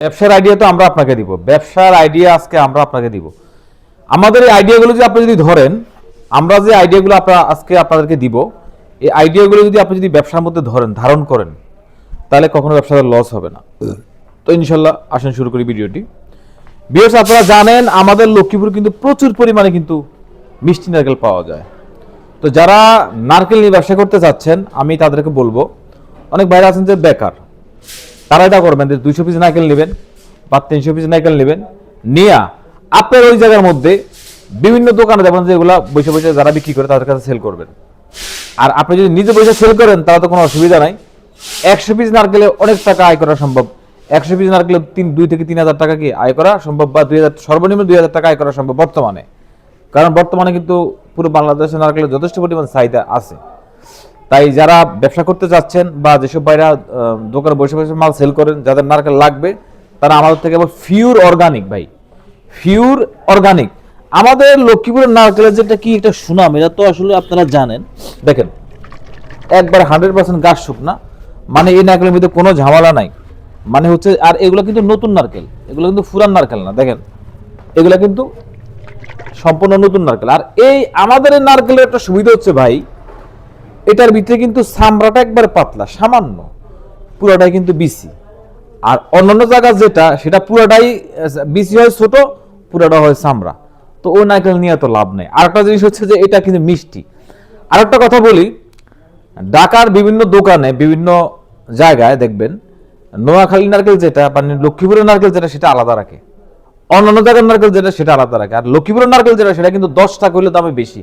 ব্যবসার আইডিয়া তো আমরা আপনাকে দিব। ব্যবসার আইডিয়া আজকে আমরা আপনাকে দিব। আমাদের এই আইডিয়াগুলো যদি আপনি যদি ধরেন, আমরা যে আইডিয়াগুলো আপনার আজকে আপনাদেরকে দিব, এই আইডিয়াগুলো যদি আপনি যদি ব্যবসার মধ্যে ধরেন, ধারণ করেন, তাহলে কখনো ব্যবসাতে লস হবে না। তো ইনশাল্লাহ আসেন শুরু করি ভিডিওটি। বিয়স আপনারা জানেন, আমাদের লক্ষ্মীপুর কিন্তু প্রচুর পরিমাণে কিন্তু মিষ্টি নারকেল পাওয়া যায়। তো যারা নারকেল নিয়ে ব্যবসা করতে চাচ্ছেন আমি তাদেরকে বলব, অনেক বাইরে আছেন যে বেকার। তারা এটা করবেন, যে দুইশো পিস নারকেল নেবেন বা তিনশো পিস নারকেল নেবেন, নিয়া আপনার ওই জায়গার মধ্যে বিভিন্ন দোকানে দেখবেন যে এগুলা বসে বসে যারা বিক্রি করে তাদের কাছে সেল করবেন। আর আপনি যদি নিজে বসে সেল করেন, তাহলে তো কোনো অসুবিধা নাই। একশো পিস নারকেলে অনেক টাকা আয় করা সম্ভব। একশো পিস নারকেলে তিন, দুই থেকে তিন হাজার টাকা কি আয় করা সম্ভব বা দুই হাজার, সর্বনিম্ন দুই হাজার টাকা আয় করা সম্ভব বর্তমানে? কারণ বর্তমানে কিন্তু পুরো বাংলাদেশে নারকেলের যথেষ্ট পরিমাণ চাহিদা আছে। তাই যারা ব্যবসা করতে চাচ্ছেন বা যেসব ভাইরা দোকানে বসে বসে মাল সেল করেন, যাদের নারকেল লাগবে, তারা আমাদের থেকে আবার ফিউর অর্গানিক ভাই ফিউর অর্গানিক আমাদের লক্ষ্মীপুরের নারকেলের যেটা কি একটা সুনাম, এটা তো আসলে আপনারা জানেন। দেখেন, একবার হান্ড্রেড পার্সেন্ট গাছ শুকনা মানে এই নারকেলের মধ্যে কোনো ঝামেলা নাই। মানে হচ্ছে, আর এগুলো কিন্তু নতুন নারকেল, এগুলো কিন্তু ফুরান নারকেল না, দেখেন। এগুলো কিন্তু সম্পূর্ণ নতুন নারকেল। আর এই আমাদের নারকেলের একটা সুবিধা হচ্ছে ভাই এটার ভিতরে কিন্তু চামড়াটা একবার পাতলা, সামান্য। পুরোটাই কিন্তু বিসি আর অন্যান্য জায়গা যেটা, সেটা পুরোটাই বিসি হয় ছোট, পুরোটা হয় চামড়া তো ওই নারকেল নিয়ে তো লাভ নেই। আর একটা জিনিস হচ্ছে যে এটা কিন্তু মিষ্টি। আর একটা কথা বলি, ঢাকার বিভিন্ন দোকানে, বিভিন্ন জায়গায় দেখবেন, নোয়াখালী নারকেল যেটা মানে লক্ষ্মীপুরের নারকেল যেটা, সেটা আলাদা রাখে। অন্যান্য জায়গার নারকেল যেটা, সেটা আলাদা রাখে। আর লক্ষ্মীপুরের নারকেল যেটা, সেটা কিন্তু দশ টাকা হলে দামে বেশি।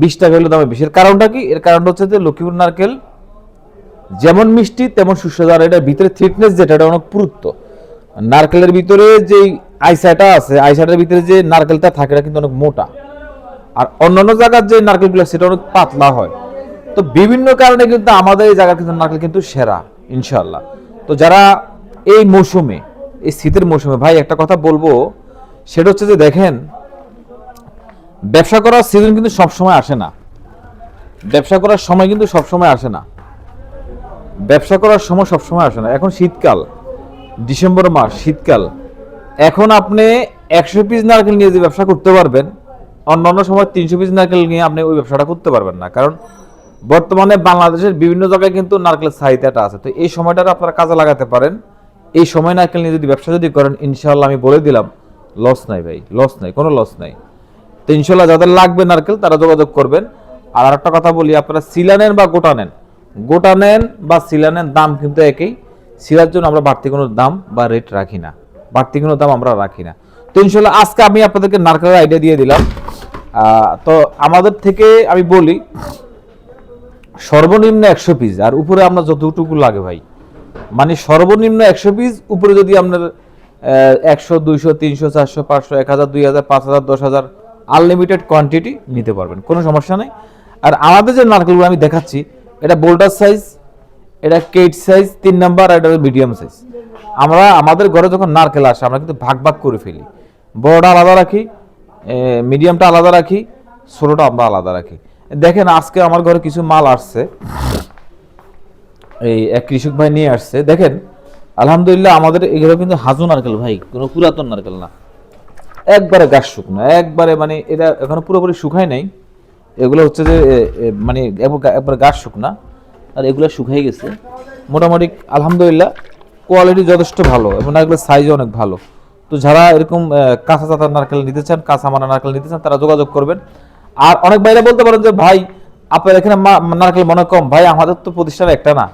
বিশ টাকা হলে দামে বেশি। এর কারণটা কি? এর কারণটা হচ্ছে যে লক্ষ্মীপুর নারকেল যেমন মিষ্টি, তেমন সুস্বাদু, আর এটার ভিতরে থিকনেস যেটা এটা অনেক পুরুত্ব। নারকেলের ভিতরে যে আইসাটা আছে, আইসাটার ভিতরে যে নারকেলটা থাকে, এটা কিন্তু অনেক মোটা। আর অন্যান্য জায়গার যে নারকেলগুলো, সেটা অনেক পাতলা হয়। তো বিভিন্ন কারণে কিন্তু আমাদের এই জায়গার কিন্তু নারকেল কিন্তু সেরা ইনশাল্লাহ তো যারা এই মৌসুমে, এই শীতের মৌসুমে, ভাই একটা কথা বলব, সেটা হচ্ছে যে দেখেন ব্যবসা করার সিজন কিন্তু সবসময় আসে না। ব্যবসা করার সময় কিন্তু সবসময় আসে না। ব্যবসা করার সময় সবসময় আসে না। এখন শীতকাল, ডিসেম্বর মাস, শীতকাল। এখন আপনি একশো পিস নারকেল নিয়ে যে ব্যবসা করতে পারবেন, অন্যান্য সময় তিনশো পিস নারকেল নিয়ে আপনি ওই ব্যবসাটা করতে পারবেন না। কারণ বর্তমানে বাংলাদেশের বিভিন্ন জায়গায় কিন্তু নারকেলের চাহিদাটা আছে। তো এই সময়টা আপনারা কাজে লাগাতে পারেন। এই সময় নারকেল নিয়ে যদি ব্যবসা যদি করেন ইনশাল্লাহ আমি বলে দিলাম লস নাই ভাই লস নাই, কোনো লস নাই। তো ইনশাল্লাহ যাদের লাগবে নারকেল, তারা যোগাযোগ করবেন। আর আরেকটা কথা বলি, আপনারা সিলা নেন বা গোটা নেন গোটা নেন বা সিলা নেন দাম কিন্তু একই। সিলার জন্য আমরা বাড়তি কোনো দাম বা রেট রাখি না। বাড়তি কোনো দাম আমরা রাখি না। তো ইনশাল্লাহ আজকে আমি আপনাদেরকে নারকেলের আইডিয়া দিয়ে দিলাম। তো আমাদের থেকে আমি বলি, সর্বনিম্ন একশো পিস আর উপরে আমরা যতটুকু লাগে ভাই। মানে সর্বনিম্ন একশো পিস উপরে যদি আপনার একশো, দুইশো, তিনশো, চারশো, পাঁচশো, এক হাজার, দুই হাজার, পাঁচ হাজার, দশ হাজার আনলিমিটেড কোয়ান্টিটি নিতে পারবেন, কোনো সমস্যা নেই। আর আমাদের যে নারকেলগুলো আমি দেখাচ্ছি, এটা বোল্ডার সাইজ এটা কেট সাইজ তিন নাম্বার আর এটা মিডিয়াম সাইজ আমরা, আমাদের ঘরে যখন নারকেল আসে, আমরা কিন্তু ভাগ ভাগ করে ফেলি। বড়টা আলাদা রাখি মিডিয়ামটা আলাদা রাখি, ছোটোটা আমরা আলাদা রাখি। দেখেন, আজকে আমার ঘরে কিছু মাল আসছে। এই এক কৃষক ভাই নিয়ে আসছে। দেখেন, আলহামদুলিল্লাহ আমাদের এগুলো কিন্তু হাজু নারকেল ভাই, কোনো পুরাতন নারকেল না। একবারে গাছ শুকনো। একবারে মানে এটা এখনও পুরোপুরি শুকায় নাই। এগুলো হচ্ছে যে মানে একবার- গাছ শুকনা, আর এগুলো শুকাই গেছে। মোটামুটি আলহামদুলিল্লাহ কোয়ালিটি যথেষ্ট ভালো, এবং নারকেলের সাইজও অনেক ভালো। তো যারা এরকম কাঁচা চাতা নারকেল নিতে চান, কাঁচা মানা নারকেল নিতে চান, তারা যোগাযোগ করবেন। আর অনেক বাইরে বলতে পারেন যে, ভাই, আপনার এখানে নারকেল মনে কম। ভাই, আমাদের তো প্রতিষ্ঠান একটা না।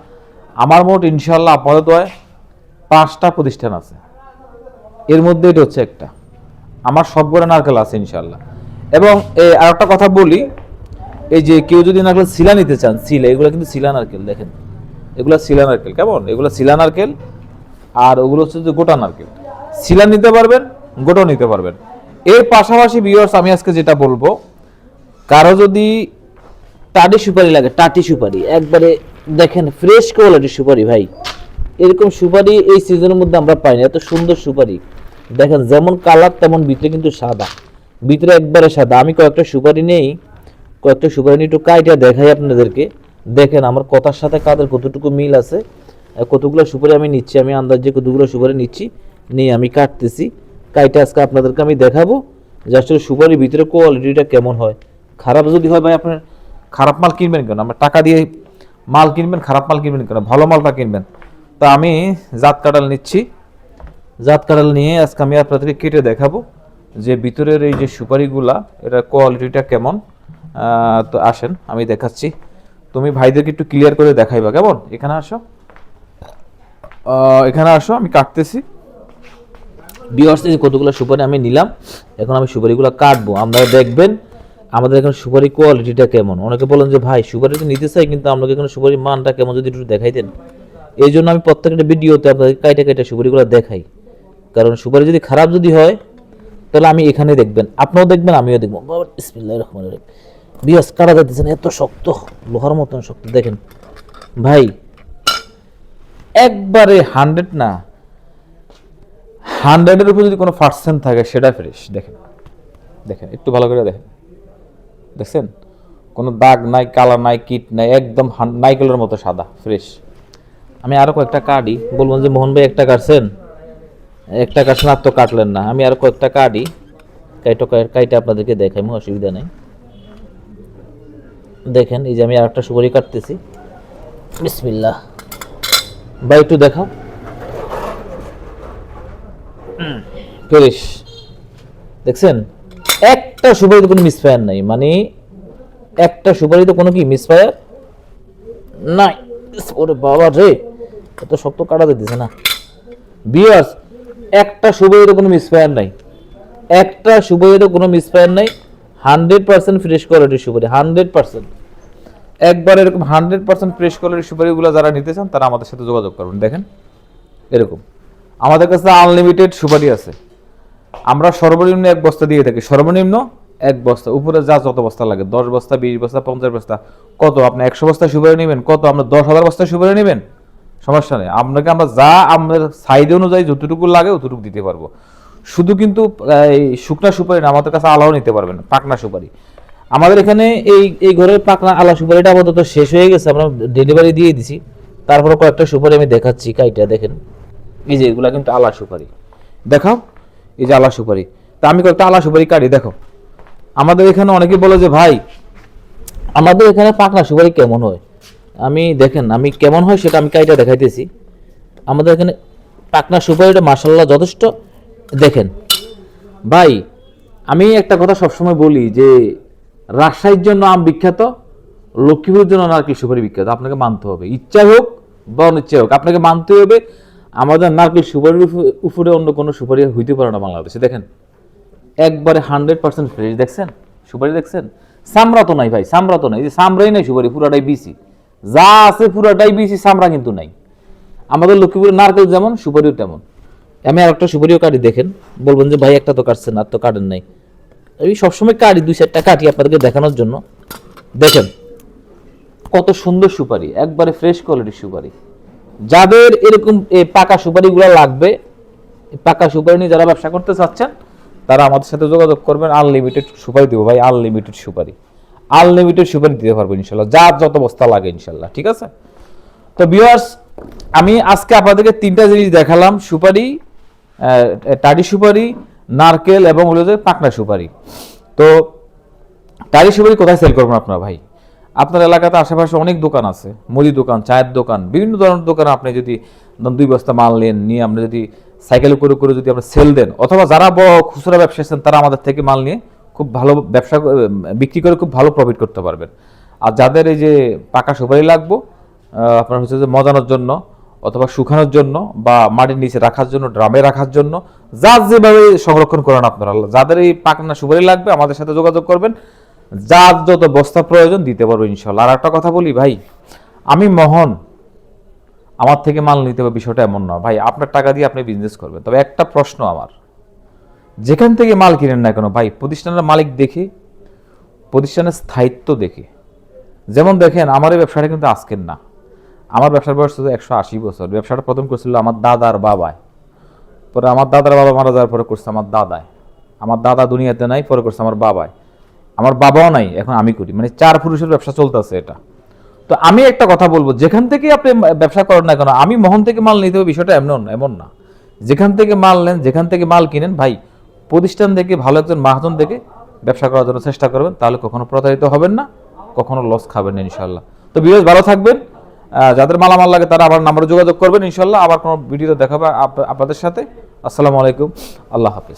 আমার মোট ইনশাল্লাহ আপাতত পাঁচটা প্রতিষ্ঠান আছে। এর মধ্যে এটা হচ্ছে একটা। আমার সব সবগুলো নারকেল আছে ইনশাল্লাহ এবং এই আর একটা কথা বলি, এই যে কেউ যদি নারকেল শিলা নিতে চান, শিলা, এগুলো কিন্তু শিলা নারকেল, দেখেন। এগুলো শিলা নারকেল, কেমন? এগুলো শিলা নারকেল, আর ওগুলো হচ্ছে যে গোটা নারকেল। শিলা নিতে পারবেন, গোটাও নিতে পারবেন। এর পাশাপাশি বিয়ার্স আমি আজকে যেটা বলব, কারও যদি টাটি সুপারি লাগে টাটি সুপারি, একবারে দেখেন ফ্রেশ কোয়ালিটির সুপারি ভাই। এরকম সুপারি এই সিজনের মধ্যে আমরা পাই না, এত সুন্দর সুপারি। দেখেন, যেমন কালার, তেমন ভিতরে কিন্তু সাদা। ভিতরে একবারে সাদা। আমি কয়েকটা সুপারি নেই, কয়েকটা সুপারি একটু কাইটা দেখাই আপনাদেরকে। দেখেন, আমার কথার সাথে কাদের কতটুকু মিল আছে। কতগুলো সুপারি আমি নিচ্ছি, আমি আন্দাজে কতগুলো সুপারি নিচ্ছি, নিয়ে আমি কাটতেছি। কাইটা আজকে আপনাদেরকে আমি দেখাবো যে আসলে সুপারির ভিতরে কোয়ালিটিটা কেমন হয়। খারাপ যদি হয় ভাই, আপনার খারাপ মাল কিনবেন কেন? আমার টাকা দিয়ে মাল কিনবেন, খারাপ মাল কিনবেন কেন? ভালো মালটা কিনবেন। তা আমি জাত কাটাল নিচ্ছি। জাত কাটাল নিয়ে আজকে আমি আপনাদেরকে কেটে দেখাবো যে ভিতরের এই যে সুপারিগুলা, এটার কোয়ালিটিটা কেমন? তো আসেন, আমি দেখাচ্ছি। তুমি ভাইদেরকে একটু ক্লিয়ার করে দেখাইবা, কেমন? এখানে আসো। এখানে আসো, আমি কাটতেছি। বিয়ার্স এই কতগুলো সুপারি আমি নিলাম, এখন আমি সুপারিগুলো কাটবো। আপনারা দেখবেন, আমাদের এখানে সুপারি কোয়ালিটিটা কেমন? অনেকে বলেন যে, ভাই, সুপারি তো নিতে চাই, কিন্তু আপনাকে এখানে সুপারির মানটা কেমন? যদি একটু দেখাইতেন। এই জন্য আমি প্রত্যেকটা ভিডিওতে আপনাদের কাইটা কাইটা সুপারিগুলো দেখাই। কারণ সুপারি যদি খারাপ যদি হয়, তাহলে আমি এখানে দেখবেন। আপনিও দেখবেন, আমিও দেখব। বাবা বিসমিল্লাহির রহমানির রহিম। বিয়াস, কারা যাইতেছেন এত শক্ত, লোহার মতন শক্ত। দেখেন, ভাই, একবারে হান্ড্রেড না হান্ড্রেডের উপর যদি কোনো পার্সেন্ট থাকে, সেটা ফ্রেশ দেখেন দেখেন, একটু ভালো করে দেখেন। দেখছেন? কোনো দাগ নাই, কালা নাই, কিট নাই, একদম নাইকেলের মতো সাদা ফ্রেশ আমি আরও কয়েকটা কাটি বলবেন যে মোহন ভাই একটা কাটছেন। একটা কাটছেন আর তো কাটলেন না। আমি আরও কয়েকটা কাটি। কাইটো কাইটা আপনাদেরকে দেখাই অসুবিধা নেই। দেখেন, এই যে আমি আর একটা সুপারি কাটতেছি। বিসমিল্লাহ। ভাই, একটু দেখাও। ফেরিস দেখছেন? একটা সুপারিতে কোনো মিসফায়ার নাই। মানে একটা সুপারিতে কোনো কি মিসফায়ার নাই। ওরে বাবা রে, এত শক্ত কাটা দিতেছে না। বিয়ার্স একটা সুবইয়ের কোনো মিসফায়ার নাই। একটা সুবইয়ের কোনো মিসফায়ার নাই হান্ড্রেড পার্সেন্ট ফ্রেশ কোয়ালিটির সুপারি হান্ড্রেড পার্সেন্ট একবার এরকম হান্ড্রেড পার্সেন্ট ফ্রেশ কোয়ালিটির সুপারিগুলো যারা নিতে চান, তারা আমাদের সাথে যোগাযোগ করবেন। দেখেন, এরকম। আমাদের কাছে আনলিমিটেড সুপারি আছে। আমরা সর্বনিম্ন এক বস্তা দিয়ে থাকি। সর্বনিম্ন এক বস্তা। উপরে যা যত বস্তা লাগে, দশ বস্তা, বিশ বস্তা, পঞ্চাশ বস্তা, কত আপনি একশো বস্তা সুপারি নেবেন, কত আমরা দশ হাজার বস্তা সুপারি নেবেন? সমস্যা নেই। আপনাকে আমরা যা আমাদের সাইজ অনুযায়ী যতটুকু লাগে অতটুকু দিতে পারব। শুধু কিন্তু, এই শুকনা সুপারি না, আমাদের কাছে আলাও নিতে পারবেন, পাকনা সুপারি। আমাদের এখানে এই এই ঘরের পাকনা আলা সুপারিটা আপাতত শেষ হয়ে গেছে, আমরা ডেলিভারি দিয়ে দিছি। তারপরে কয়েকটা সুপারি আমি দেখাচ্ছি কাইটা দেখেন। এই যে এগুলা কিন্তু আলা সুপারি। দেখাও, এই যে আলা সুপারি। তা আমি কয়েকটা আলা সুপারি কাটি, দেখো। আমাদের এখানে অনেকে বলে যে, ভাই, আমাদের এখানে পাকনা সুপারি কেমন হয়? আমি দেখেন, আমি কেমন হয় সেটা আমি কাইটা দেখাইতেছি। আমাদের এখানে পাকনা সুপারিটা মাসাল্লাহ যথেষ্ট। দেখেন, ভাই, আমি একটা কথা সবসময় বলি যে, রাজশাহীর জন্য আম বিখ্যাত, লক্ষ্মীপুরের জন্য নারকেল সুপারি বিখ্যাত। আপনাকে মানতে হবে। ইচ্ছা হোক বা অনিচ্ছা হোক, আপনাকে মানতে হবে, আমাদের নারকেল সুপারির উপ- উপরে অন্য কোনো সুপারি হইতে পারে না বাংলাদেশে। দেখেন, একবারে হান্ড্রেড পার্সেন্ট ফ্রেশ, দেখছেন? সুপারি দেখছেন? সামরা তো নাই ভাই সামরা তো নাই যে সামরাই নাই সুপারি, পুরাটাই বিসি যা আছে পুরাটাই বিসি সামরা কিন্তু নাই। আমাদের লক্ষ্মীপুরের নারকেল যেমন, সুপারিও তেমন। আমি আর একটা সুপারিও কাটি দেখেন, বলবেন যে, ভাই, একটা তো কাটছেন আর তো কাটেন নাই। আমি সবসময় কাটি, দুই চারটা কাটি আপনাদেরকে দেখানোর জন্য। দেখেন, কত সুন্দর সুপারি, একবারে ফ্রেশ কোয়ালিটির সুপারি। যাদের এরকম পাকা সুপারিগুলো লাগবে পাকা সুপারি নিয়ে যারা ব্যবসা করতে চাচ্ছেন, তারা আমাদের সাথে যোগাযোগ করবেন আনলিমিটেড সুপারি দেবো, ভাই আনলিমিটেড সুপারি। আনলিমিটেড সুপারি দিতে পারব ইনশাল্লাহ যা যত বস্তা লাগে ইনশাল্লাহ, ঠিক আছে? তো ভিউয়ার্স আমি আজকে আপনাদেরকে তিনটা জিনিস দেখালাম, সুপারি টাড়ি সুপারি, নারকেল এবং হলো যে পাকনা সুপারি। তো টাড়ি সুপারি কোথায় সেল করবেন আপনার ভাই? আপনার এলাকাতে আশেপাশে অনেক দোকান আছে, মুদি দোকান, চায়ের দোকান, বিভিন্ন ধরনের দোকানে আপনি যদি দুই বস্তা মাল নেন, নিয়ে আপনি যদি সাইকেলে করে করে যদি আপনি সেল দেন, অথবা যারা বড় খুচরা ব্যবসা আছেন, তারা আমাদের থেকে মাল নিয়ে খুব ভালো ব্যবসা বিক্রি করে খুব ভালো প্রফিট করতে পারবেন। আর যাদের এই যে পাকা সুপারি লাগবো আপনার হচ্ছে যে মজানোর জন্য অথবা শুকানোর জন্য বা মাটির নিচে রাখার জন্য, ড্রামে রাখার জন্য যার যেভাবে সংরক্ষণ করেন আপনারা, যাদের এই পাকনা সুপারি লাগবে আমাদের সাথে যোগাযোগ করবেন। যার যত বস্তা প্রয়োজন দিতে পারব ইনশাল্লাহ। আর একটা কথা বলি ভাই, আমি মোহন, আমার থেকে মাল নিতে হবে বিষয়টা এমন না। ভাই, আপনার টাকা দিয়ে আপনি বিজনেস করবেন। তবে একটা প্রশ্ন আমার যেখান থেকে মাল কিনেন না কেন, ভাই, প্রতিষ্ঠানের মালিক দেখে, প্রতিষ্ঠানের স্থায়িত্ব দেখে। যেমন দেখেন, আমার এই ব্যবসাটা কিন্তু আজকের না। আমার ব্যবসার বয়স হচ্ছে একশো আশি বছর। ব্যবসাটা প্রথম করছিল আমার দাদার বাবায়। পরে আমার দাদার বাবা মারা যাওয়ার পরে করছে আমার দাদায়। আমার দাদা দুনিয়াতে নাই, পরে করছে আমার বাবায়। আমার বাবাও নাই, এখন আমি করি। মানে চার পুরুষের ব্যবসা চলতেছে এটা। তো আমি একটা কথা বলব, যেখান থেকে আপনি ব্যবসা করেন না কেন, আমি মোহন থেকে মাল নিতে হবে, বিষয়টা এমন এমন না। যেখান থেকে মাল নেন, যেখান থেকে মাল কিনেন, ভাই প্রতিষ্ঠান থেকে, ভালো একজন মাহাজন দেখে ব্যবসা করার জন্য চেষ্টা করবেন, তাহলে কখনো প্রতারিত হবেন না, কখনো লস খাবেন না ইনশাল্লাহ তো বিরোধ ভালো থাকবেন। যাদের মালামাল লাগে তারা আবার নাম্বারে যোগাযোগ করবেন ইনশাল্লাহ আবার কোনো ভিডিও দেখাবে আপ- আপনাদের সাথে। আসসালামু আলাইকুম। আল্লাহ হাফিজ।